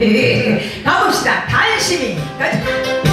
네. 가봅시다. 단심이. 가자.